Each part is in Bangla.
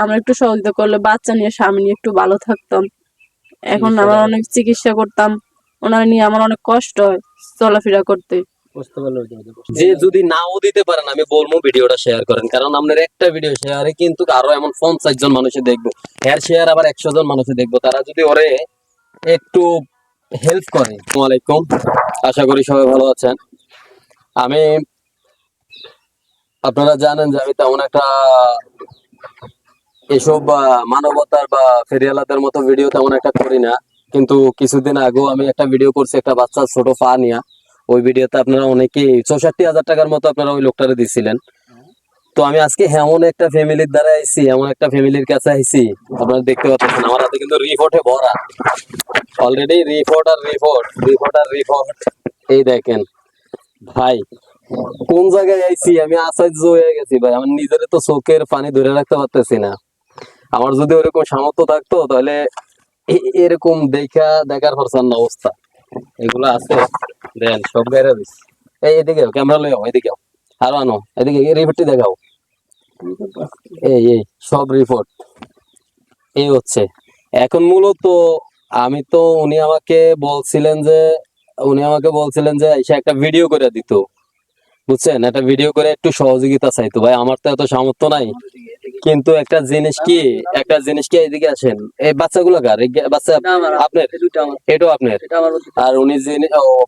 আমরা একটু সহযোগিতা করলে বাচ্চা নিয়ে স্বামী নিয়ে একটু ভালো থাকতাম। এখন আমার অনেক চিকিৎসা করতাম। ওনারা নিয়ে আমার অনেক কষ্ট হয় চলাফেরা করতে। যে যদি নাও দিতে পারেন আমি বলব ভিডিওটা শেয়ার করেন। কারণ আপনার একটা ভিডিও শেয়ারে কিন্তু আরও এমন পঞ্চাশ জন মানুষে দেখব। এর শেয়ার আবার একশো জন মানুষে দেখব। তারা যদি ওরে একটু হেল্প করে। ওয়ালাইকুম আশা করি সবাই ভালো আছেন। আমি আপনারা জানেন যে আমি তেমন একটা এসব মানবতার বা ফেরিয়ালাদের মতো ভিডিও তেমন একটা করি না। কিন্তু কিছুদিন আগেও আমি একটা ভিডিও করছি, একটা বাচ্চা, ছোট পা নিয়া। ওই ভিডিওতে আপনারা অনেকেই চৌষট্টি হাজার টাকার মতো আপনারা ওই লোকটারে দিছিলেন। তো আমি আজকে এমন একটা ফ্যামিলির দ্বারা আইছি, এমন একটা ফ্যামিলির কাছে আইছি, আপনারা দেখতে পাচ্ছেন, আমার হাতে কিন্তু রিপোর্টে ভরা। অলরেডি রিপোর্ট আর রিপোর্ট রিপোর্ট আর রিপোর্ট এই দেখেন, ভাই, কোন জায়গায় আইছি? আমি আশ্চর্য হয়ে গেছি, ভাই, আমার নিজের তো চোখের পানি ধরে রাখতে পারতেছি না। আমার যদি ওরকম সামর্থ্য থাকতো, তাহলে এরকম দেখা দেখার প্রচণ্ড অবস্থা। এগুলো আছে। দেন, সব গাইরা দিস এই এদিকে ক্যামেরা লই এদিকে আরও আনো, এদিকে রিপোর্টটি দেখাও। এই এই, সব রিপোর্ট এই হচ্ছে। এখন মূলত আমি তো উনি আমাকে বলছিলেন যে, উনি আমাকে বলছিলেন যে, এসে একটা ভিডিও করে দিত। বুঝছেন? একটা ভিডিও করে একটু সহযোগিতা চাইতো ভাই আমার তো এত সামর্থ্য নাই। কিন্তু একটা জিনিস কি একটা জিনিস কি এদিকে আসেন? এই বাচ্চাগুলো কার? বাচ্চা আপনার? এটাও আপনার? আর উনি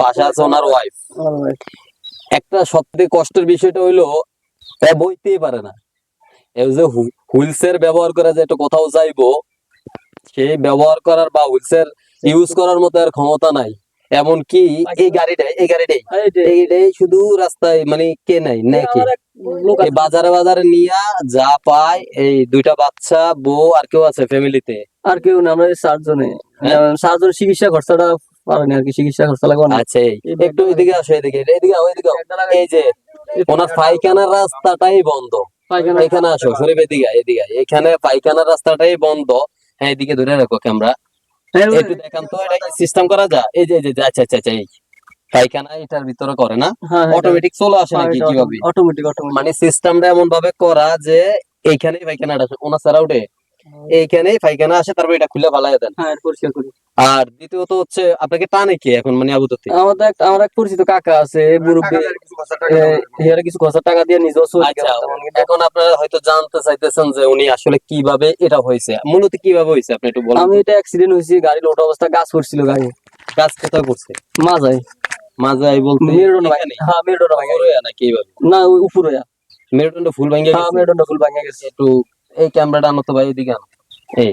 পাশে আছে ওনার ওয়াইফ একটা সবথেকে কষ্টের বিষয়টা হইল এ বইতেই পারে না। এই যে হুইলসের ব্যবহার করে যে একটু কোথাও যাইবো সেই ব্যবহার করার বা হুইলসের ইউজ করার মতো আর ক্ষমতা নাই। এমন কি এই গাড়িটাই। এই গাড়িটাই এইটাই শুধু রাস্তায় মানে কে নাই নাকি বাজারে বাজারে নিয়া যা পায় এই দুইটা বাচ্চা বউ আর কেউ আছে ফ্যামিলিতে আর কেউ না আমরা চারজনে। চারজন চিকিৎসা খরচাটা পারেনি আর কি চিকিৎসা খরচা লাগবে না। আচ্ছা একটু এদিকে আসো এদিকে এদিকে আও, এদিকে এই যে ওনার পায়খানার রাস্তাটাই বন্ধ। এখানে আসো শরীফ এদিকে এদিকে এখানে পায়খানার রাস্তাটাই বন্ধ। হ্যাঁ এদিকে ধরে রাখো ক্যামেরা একটু দেখান তো এটা সিস্টেম করা যায়? এই যে এই যে আচ্ছা আচ্ছা আচ্ছা এই পায়খানা এটার ভিতরে করে না? হ্যাঁ অটোমেটিক চলে আসে নাকি কীভাবে? অটোমেটিক অটোমেটিক মানে সিস্টেমটা এমন ভাবে করা যে এইখানেই পায়খানাটা আসে ওনার সারা উঠে এইখানেই পায়খানা আসে তারপর এটা খুলে ভালো দেন। হ্যাঁ পরিষ্কার করি। আর দ্বিতীয়ত হচ্ছে আপনাকে টানে কে এখন মানে আবুদতে আমাদের একটা আমার এক পরিচিত কাকা আছে মুরব্বী। হিয়ারে কিছু খরচা টাকা দিয়ে নিজেও চলে আচ্ছা তেমন কিন্তু এখন আপনারা হয়তো জানতে চাইতেছেন যে উনি আসলে কীভাবে এটা হয়েছে। মূলত কীভাবে হয়েছে আপনি একটু বলেন। আমি এটা অ্যাক্সিডেন্ট হয়েছি গাড়ি লোড অবস্থা গাছ করছিল গাড়ি। কাজ কোথায় করছে মাঝাই মাঝাই বলতে মেরুদণ্ড ভাঙে হ্যাঁ মেরুদণ্ড ভাঙে। নাকি এইভাবে না ওই উপরে। মেরুদণ্ড ফুল ভাঙে হ্যাঁ গেছে? মেরুদণ্ড ফুল ভাঙে গেছে। একটু এই ক্যামেরাটা আনো তো ভাই এদিকে আনো। এই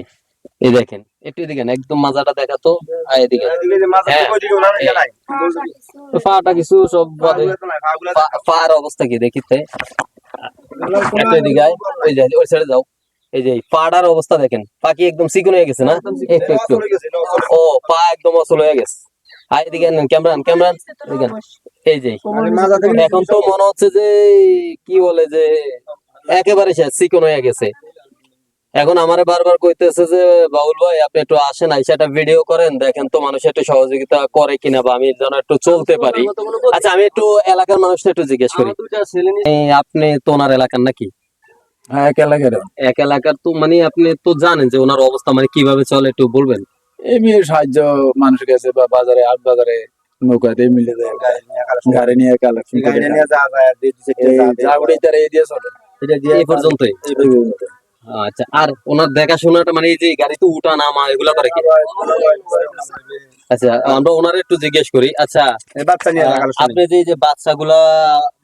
এই দেখেন। একটু এদিকে একদম মাজাটা দেখাতো এদিকে। হ্যাঁ। পাটা কিছু সব পার অবস্থা কি দেখিতে একটু এদিকে ওই যে ওই সাইডে যাও। এই যে পাড়ার অবস্থা দেখেন পা কি একদম চিকন হয়ে গেছে না? একটু একটু। ও পা একদম অসল হয়ে গেছে। এদিকে। এই যে এখন তো মনে হচ্ছে যে কি বলে যে একেবারে শেষ চিকন হয়ে গেছে। এখন আমার বারবার কইতেছে যে বাউল ভাই আপনি একটু আসেন আইসা একটা ভিডিও করেন দেখেন তো মানুষ একটু সহযোগিতা করে কিনা বা আমি যেন একটু চলতে পারি। আচ্ছা আমি একটু এলাকার মানুষটা একটু জিজ্ঞেস করি। নিয়ে আপনি তো ওনার এলাকার নাকি? হ্যাঁ এক এলাকার। এক এলাকার তো মানে আপনি তো জানেন যে ওনার অবস্থা মানে কীভাবে চলে একটু বলবেন? এমনি সাহায্য মানুষ কাছে বা বাজারে হাট বাজারে নৌকাতে মিলে দেয় গাড়ি নিয়ে কালেকশন করে। যা উড়ে তারা এই দিয়ে চলে। এই পর্যন্তই। আচ্ছা আর ওনার দেখাশোনাটা মানে এই যে গাড়িতে উঠা নামা এগুলা করে কি? আচ্ছা আমরা ওনার একটু জিজ্ঞেস করি। আচ্ছা আপনি যে যে বাচ্চাগুলা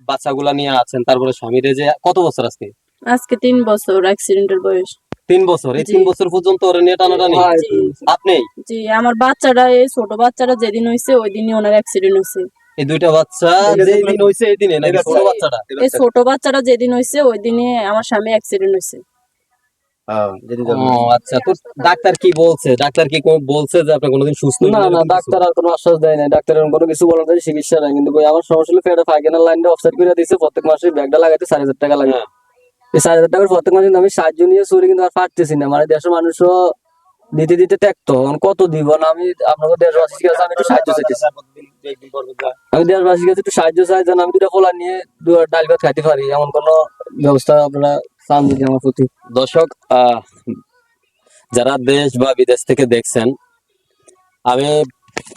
বাচ্চাগুলা নিয়ে আছেন তারপরে স্বামীরে যে কত বছর আজকে? আজকে তিন বছর অ্যাক্সিডেন্টের বয়স। তিন বছর এই তিন বছর পর্যন্ত ওরা নিয়ে টানাটানি? আপনি? জি আমার বাচ্চাটা এই ছোট বাচ্চাটা যেদিন হয়েছে ওই দিনই ওনার অ্যাক্সিডেন্ট হয়েছে এই দুইটা বাচ্চা যেই দিন হয়েছে এই দিনে নাকি ছোট বাচ্চাটা? এই ছোট বাচ্চাটা যেদিন হয়েছে ওই দিনে আমার স্বামী অ্যাক্সিডেন্ট হয়েছে ও আচ্ছা তো ডাক্তার কি বলছে? ডাক্তার কি বলছে যে আপনি কোনোদিন সুস্থ না না ডাক্তার আর কোনো আশ্বাস দেয় না ডাক্তার কোনো কিছু বলার চিকিৎসা নাই। কিন্তু আমার সমস্যা হলো পেটে পায়খানার লাইনটা অফসাইড করে দিয়েছে। প্রত্যেক মাসে ব্যাগটা লাগাইতে চার হাজার টাকা লাগে। হ্যাঁ। এই চার হাজার টাকার প্রত্যেক মাসে আমি সাহায্য নিয়ে কিন্তু আর পারতেছি না। মানে দেশের মানুষও দিতে দিতে ত্যাক্ত। কত দিব? না আমি আপনাকে দেশবাসীর কাছে আমি একটু সাহায্য চাইতেছি। আমি দেশবাসীর কাছে একটু সাহায্য চাই যেন আমি দুটা পোলা নিয়ে দু- ডাল ভাত খাইতে পারি। এমন কোনো ব্যবস্থা আপনারা দর্শক যারা দেশ বা বিদেশ থেকে দেখছেন, আমি,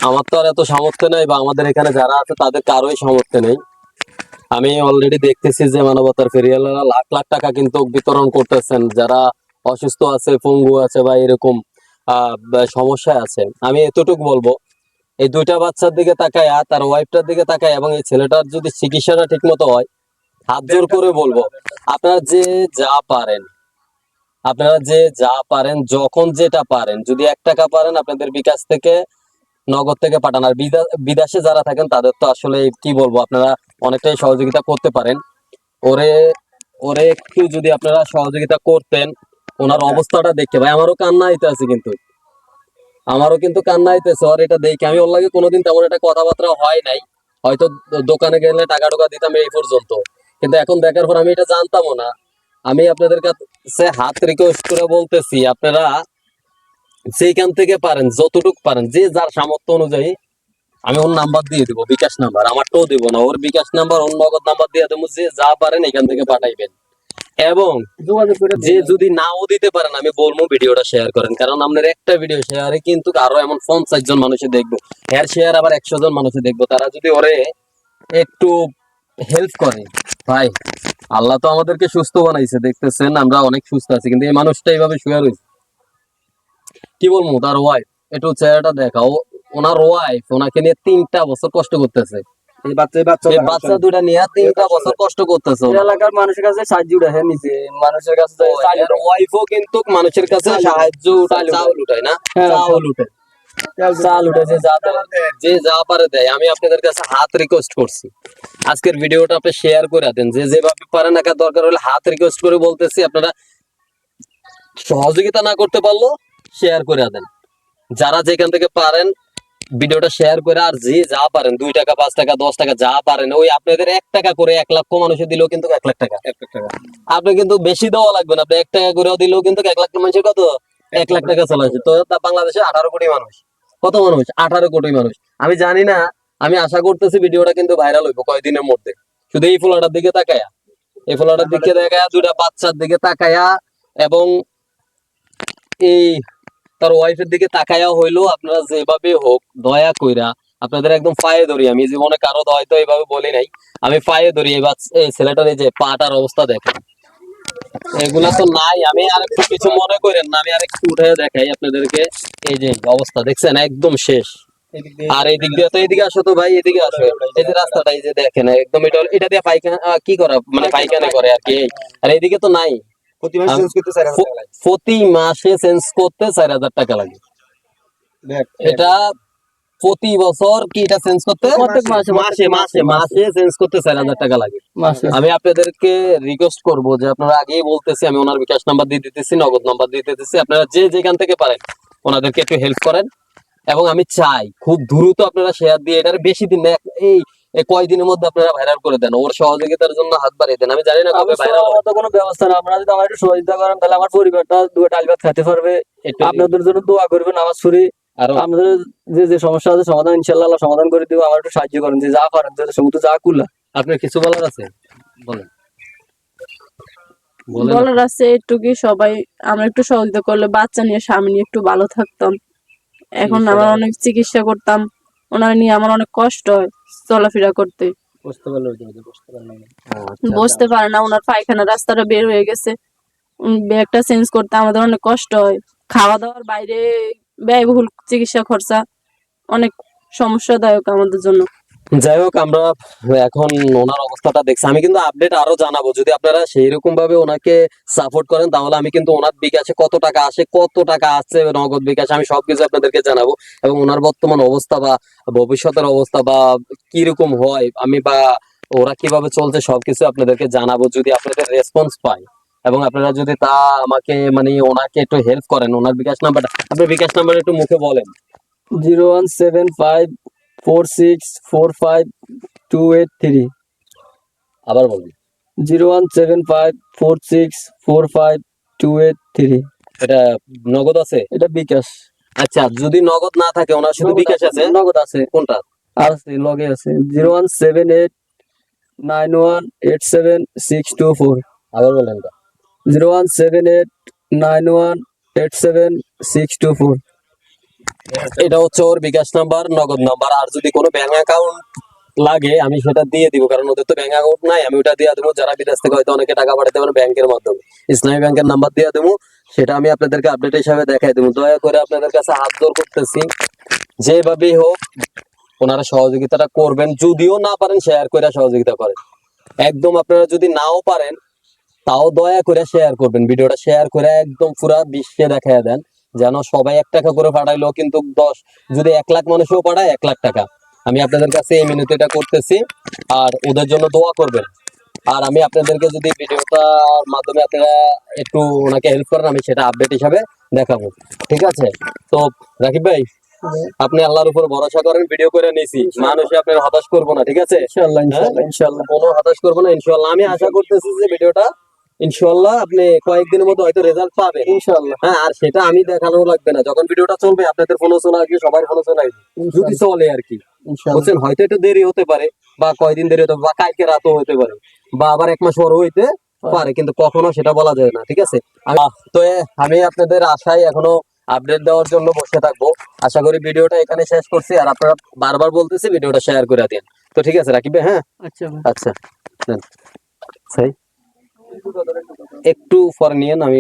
আমার তো আর এত সামর্থ্য নেই বা আমাদের এখানে যারা আছে তাদের কারোই সামর্থ্য নেই। আমি অলরেডি দেখতেছি যে মানবতার ফেরিয়ালরা লাখ লাখ টাকা কিন্তু বিতরণ করতেছেন। যারা অসুস্থ আছে, পঙ্গু আছে বা এরকম সমস্যায় আছে, আমি এতটুকু বলব। এই দুইটা বাচ্চার দিকে তাকায়, তার ওয়াইফটার দিকে তাকায় এবং এই ছেলেটার যদি চিকিৎসাটা ঠিক মতো হয় হাত জোর করে বলব। আপনারা যে যা পারেন আপনারা যে যা পারেন যখন যেটা পারেন যদি এক টাকা পারেন আপনাদের বিকাশ থেকে নগদ থেকে পাঠান। আর বিদেশে যারা থাকেন তাদের তো আসলে কি বলব আপনারা অনেকটাই সহযোগিতা করতে পারেন। ওরে ওরে একটু যদি আপনারা সহযোগিতা করতেন ওনার অবস্থাটা দেখতে ভাই আমারও কান্না আইতে আছে কিন্তু। আমারও কিন্তু কান্না আইতেছে। আর এটা দেখে আমি ওর লাগে কোনোদিন তেমন একটা কথাবার্তা হয় নাই। হয়তো দোকানে গেলে টাকা টোকা দিতাম এই পর্যন্ত। কিন্তু এখন দেখার পর আমি এটা জানতামও না। আমি আপনাদের কাছে হাত রিকোয়েস্ট করে বলতেছি আপনারা সেইখান থেকে পারেন যতটুকু পারেন যে যার সামর্থ্য অনুযায়ী আমি ওর নাম্বার দিয়ে দিব বিকাশ নাম্বার আমারটাও দিব না। ওর বিকাশ নাম্বার ওর নগদ নাম্বার দিয়ে দেবো যে যা পারেন এখান থেকে পাঠাইবেন। এবং যে যদি নাও দিতে পারেন আমি বলব ভিডিওটা শেয়ার করেন। কারণ আপনার একটা ভিডিও শেয়ারে কিন্তু আরও এমন পঞ্চাশ জন মানুষে দেখব। এর শেয়ার আবার একশো জন মানুষে দেখব। তারা যদি ওরে একটু হেল্প করে। ভাই আল্লাহ তো আমাদেরকে সুস্থ বানাইছে দেখতেছেন? আমরা অনেক সুস্থ আছি কিন্তু এই মানুষটা এইভাবে শুয়ে রয়েছে কি বলব তার ওয়াইফ একটু চেহারাটা দেখাও ওনার ওয়াইফ ওনাকে নিয়ে তিনটা বছর কষ্ট করতেছে। বাচ্চা এই বাচ্চা এই দুটা নিয়ে তিনটা বছর কষ্ট করতেছে এলাকার মানুষের কাছে সাহায্য উঠে নিচে মানুষের কাছে ও, ওয়াইফও কিন্তু মানুষের কাছে সাহায্য উঠায় চাউল উঠায়। না? হ্যাঁ, চাউল উঠে চাল উঠেছে যা যে যা পারে দেয়। আমি আপনাদের কাছে হাত রিকোয়েস্ট করছি। আজকের ভিডিওটা আপনি শেয়ার করে দেন। যে যেভাবে পারেন একা দরকার হলে হাত রিকোয়েস্ট করে বলতেছি আপনারা সহযোগিতা না করতে পারল শেয়ার করে দেন। যারা যেখান থেকে পারেন ভিডিওটা শেয়ার করে আর যে যা পারেন দুই টাকা পাঁচ টাকা দশ টাকা যা পারেন ওই আপনাদের এক টাকা করে এক লক্ষ মানুষে দিলেও কিন্তু এক লাখ টাকা। আপনি কিন্তু বেশি দেওয়া লাগবে না। আপনি এক টাকা করে দিলেও কিন্তু এক লাখ মানুষের কত? এক লাখ টাকা চলে আসে। তো বাংলাদেশে আঠারো কোটি মানুষ। কত মানুষ? আঠারো কোটি মানুষ। আমি জানি না, আমি আশা করতেছি ভিডিওটা কিন্তু ভাইরাল হইব কয়দিনের মধ্যে। শুধু এই ফোলাটার দিকে তাকায়া। এই ফোলাটার দিকে তাকায়া দুটা বাচ্চার দিকে তাকায়া এবং এই তার ওয়াইফের দিকে তাকায়া হইল আপনারা যেভাবে হোক, দয়া কইরা। আপনাদের একদম পায়ে ধরি আমি জীবনে কারও হয়তো এইভাবে বলি নাই। আমি পায়ে ধরি এই এই ছেলেটার এই যে পাটার অবস্থা দেখেন। এগুলা তো নাই, আমি আর একটু কিছু মনে করেন না, আমি আর একটু উঠে দেখাই আপনাদেরকে। এই যে অবস্থা দেখছেন একদম শেষ। আর এই দিক দিয়ে তো এদিকে আসো তো ভাই এদিকে আসো। এই যে রাস্তাটা এই যে দেখেন একদম এটা এটা দিয়ে পায়খানা কি করা? মানে পায়খানা করে আর কি। আর এইদিকে তো নাই। প্রতি মাসে চেঞ্জ করতে চার হাজার টাকা লাগে। এটা প্রতি বছর কি এটা চেঞ্জ করতে? প্রত্যেক মাসে মাসে মাসে মাসে চেঞ্জ করতে চার হাজার টাকা লাগে। মাসে। আমি আপনাদেরকে রিকোয়েস্ট করব যে আপনারা আগেই বলতেছি আমি ওনার বিকাশ নাম্বার দিয়ে দিতেছি নগদ নাম্বার দিয়ে দিতেছি। আপনারা যে যেখান থেকে পারেন। ওনাদেরকে একটু হেল্প করেন। এবং আমি চাই খুব দ্রুত আপনারা শেয়ার দিয়ে এটার বেশি দিন না এই কয়দিনের মধ্যে আপনারা ভাইরাল করে দেন। ওর সহযোগিতার জন্য হাত বাড়িয়ে দেন। আমি জানি না কবে ভাইরাল আমার কোনো ব্যবস্থা না। আপনারা যদি আমার একটু সহযোগিতা করেন তাহলে আমার পরিবারটা দুটো ডাল ভাত খেতে পারবে। একটু আপনাদের জন্য দোয়া করবেন নামাজ পড়ি। আর আপনাদের যে যে সমস্যা আছে সমাধান ইনশাল্লাহ সমাধান করে দিব। আমার একটু সাহায্য করেন যে যা পারেন যে সমস্ত যা কুলা আপনার কিছু বলার আছে? বলেন। বলার আছে একটু কি সবাই আমরা একটু সহযোগিতা করলে বাচ্চা নিয়ে স্বামী নিয়ে একটু ভালো থাকতাম। এখন আমার অনেক চিকিৎসা করতাম। ওনার নিয়ে আমার অনেক কষ্ট হয় চলাফেরা করতে। পারলাম আচ্ছা, বসতে পারে না ওনার পায়খানা রাস্তাটা বের হয়ে গেছে। ব্যাগটা চেঞ্জ করতে আমাদের অনেক কষ্ট হয়। খাওয়া দাওয়ার বাইরে ব্যয়বহুল চিকিৎসা খরচা অনেক সমস্যাদায়ক আমাদের জন্য। যাই হোক আমরা এখন ওনার অবস্থাটা দেখছি। আমি কিন্তু আপডেট আরও জানাব। যদি আপনারা সেই রকম ভাবে ওনাকে সাপোর্ট করেন, তাহলে আমি কিন্তু ওনার বিকাশে কত টাকা আসে, কত টাকা আসছে, নগদ বিকাশে, আমি সবকিছু আপনাদেরকে জানাব। এবং ওনার বর্তমান অবস্থা বা ভবিষ্যতের অবস্থা বা কীরকম হয়, আমি বা ওরা কীভাবে চলছে, সবকিছু আপনাদেরকে জানাব। যদি আপনাদের রেসপন্স পাই এবং আপনারা যদি তা আমাকে মানে ওনাকে একটু হেল্প করেন, ওনার বিকাশ নাম্বারটা আপনার বিকাশ নাম্বার একটু মুখে বলেন। Zero one seven five four six four five two eight three. আবার বলুন zero one seven five four six four five two eight three. এটা নগদ আছে? এটা বিকাশ। আচ্ছা যদি নগদ না থাকে ওনার শুধু বিকাশ আছে? নগদ আছে। কোনটা? আর আছে লগে আছে। Zero one seven eight nine one eight seven six two four. আবার বলেন। Zero one seven eight nine one eight seven six two four. এটা হচ্ছে ওর বিকাশ নাম্বার, নগদ নাম্বার। আর যদি কোনো ব্যাংক অ্যাকাউন্ট লাগে, আমি সেটা দিয়ে দিব, কারণ ওদের তো ব্যাংক অ্যাকাউন্ট নাই, আমি ওটা দিয়ে দেবো। যারা বিদেশ থেকে হয়তো অনেকে টাকা পাঠাতে পারে ব্যাংকের মাধ্যমে। ইসলামী ব্যাংকের নাম্বার দিয়ে দেবো, সেটা আমি আপনাদেরকে আপডেট হিসাবে দেখাই দেবো। দয়া করে আপনাদের কাছে হাত জোর করতেছি। যেভাবেই হোক, ওনারা সহযোগিতাটা করবেন। যদিও না পারেন শেয়ার করে সহযোগিতা করেন। একদম আপনারা যদি নাও পারেন, তাও দয়া করে শেয়ার করবেন। ভিডিওটা শেয়ার করে একদম পুরা বিশ্বে দেখায় দেন। যেন সবাই এক টাকা করে পাঠাইলো কিন্তু দশ যদি এক লাখ মানুষও পাঠায় এক লাখ টাকা। আমি আপনাদের কাছে এই মিনিট এটা করতেছি আর ওদের জন্য দোয়া করবেন। আর আমি আপনাদেরকে যদি ভিডিওটার মাধ্যমে আপনারা একটু ওনাকে হেল্প করেন আমি সেটা আপডেট হিসাবে দেখাবো। ঠিক আছে? তো রাকিব ভাই আপনি আল্লাহর উপর ভরসা করেন ভিডিও করে নিয়েছি। মানুষে আপনার হতাশ করব না ঠিক আছে? ইনশাল্লাহ ইনশাল্লাহ ইনশাল্লাহ কোনো হতাশ করব না ইনশাল্লাহ আমি আশা করতেছি যে ভিডিওটা ইনশাল্লাহ আপনি কয়েকদিনের মধ্যে হয়তো রেজাল্ট পাবেন। ইনশাল্লাহ হ্যাঁ আর সেটা আমি দেখানো লাগবে না। যখন ভিডিওটা চলবে আপনাদের ফোনও শোনা আসবে সবার ফোনও শোনা আসবে। যদি চলে আর কি। বুঝছেন হয়তো একটু দেরি হতে পারে বা কয়দিন দেরি হতে পারে বা কালকে রাতও হতে পারে বা আবার এক মাস পর হইতে পারে কিন্তু কখনো সেটা বলা যায় না ঠিক আছে? তো আমি আপনাদের আশায় এখনও আপডেট দেওয়ার জন্য বসে থাকব। আশা করি ভিডিওটা এখানে শেষ করছি আর আপনারা বারবার বলতেছি ভিডিওটা শেয়ার করে দিন। তো ঠিক আছে রাকিবে হ্যাঁ? আচ্ছা আচ্ছা সেই। একটু পর নিয়ে আমি